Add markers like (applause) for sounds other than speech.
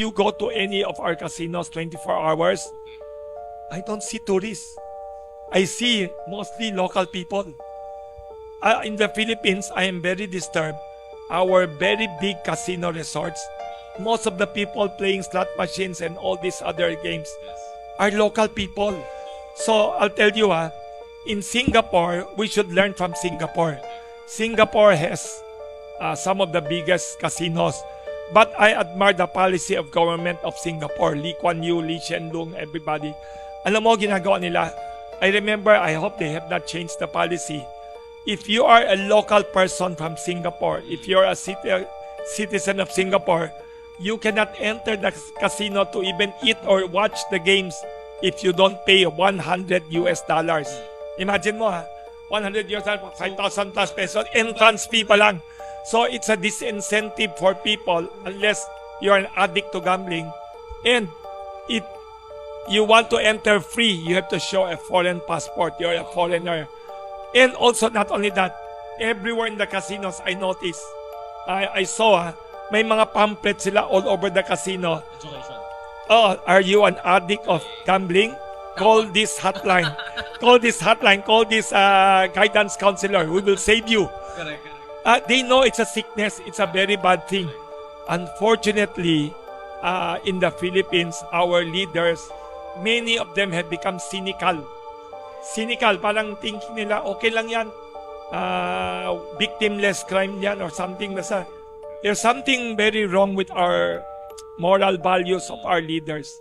you go to any of our casinos 24 hours, I don't see tourists. I see mostly local people. Uh, in the Philippines, I am very disturbed. Our very big casino resorts, most of the people playing slot machines and all these other games are local people. So I'll tell you, ah, in Singapore, we should learn from Singapore. Singapore has uh, some of the biggest casinos. But I admire the policy of government of Singapore. Lee Kuan Yew, Lee Hsien Loong, everybody. Alam mo, ginagawa nila. I remember, I hope they have not changed the policy. If you are a local person from Singapore, if you're a citi- citizen of Singapore, you cannot enter the casino to even eat or watch the games if you don't pay 100 US dollars. Imagine mo ha, 100 US dollars, 5,000 plus pesos, entrance fee pa lang. So it's a disincentive for people unless you're an addict to gambling. And if you want to enter free, you have to show a foreign passport. You're a foreigner. And also, not only that, everywhere in the casinos, I noticed, I, I saw, ah, may mga pamphlets sila all over the casino. Oh, are you an addict of gambling? Call this hotline. (laughs) call this hotline. Call this uh, guidance counselor. We will save you. Uh, they know it's a sickness. It's a very bad thing. Unfortunately, uh, in the Philippines, our leaders, many of them have become cynical. Cynical, parang thinking nila, okay lang yan. Uh, victimless crime yan or something. Basta, there's something very wrong with our moral values of our leaders.